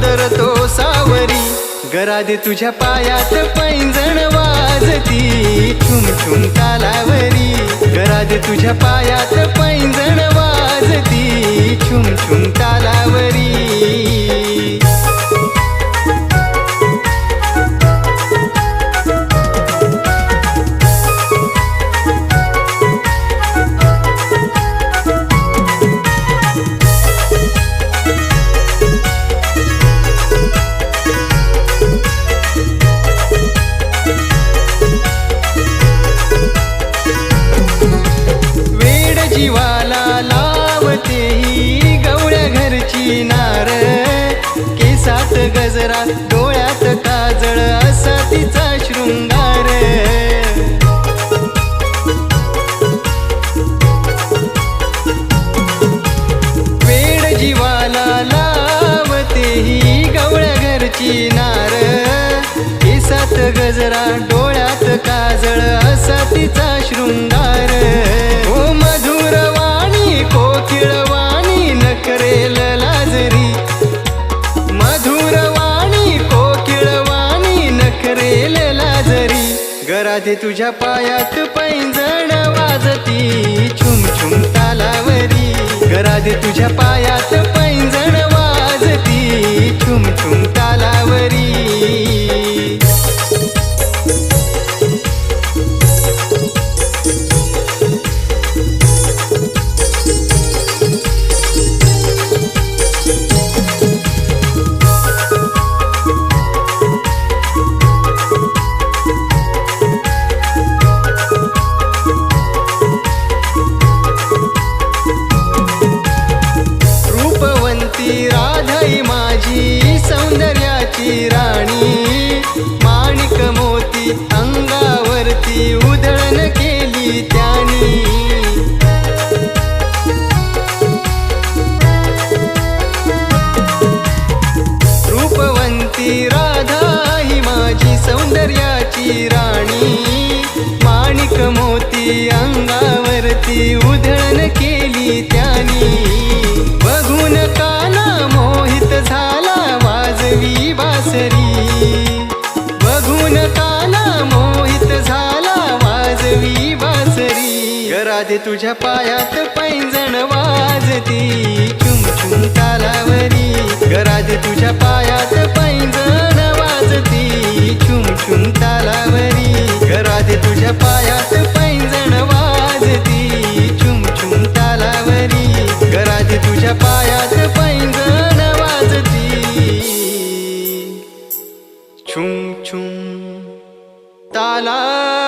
धरतो सावरी. गरादे तुझ्या पायात पैंजण वाजती. छुम छुम तालावरी गरादे तुझ्या पायात पैंजण किनार केसात गजरा डोळ्यात काजळ असा तिचा शृंगार. वेड जीवाला लावते ही गवळ्या घरची नार. केसात गजरा डोळ्या राधे तुझ्या पायात पैंजण वाजती छुम छुम तालावरी. गराधे तुझ्या पायात अंगावरती उधळण केली त्यानी? रूपवंती राधा ही माझी सौंदर्याची राणी. माणिक मोती अंगावरती उधळण केली त्यानी. बघून काना मोहित झाला वाजवी बासरी. बघून काना मोहित राधे तुझ्या पायात पैंजण वाजती. चुम चुम तालावरी. गराधे तुझ्या पायात पैंजण वाजती. चुम चुम तालावरी. गराधे तुझ्या पायात पैंजण वाजती. चुम चुम तालावरी. गराधे तुझ्या पायात पैंजण वाजती. चुम चुम ताला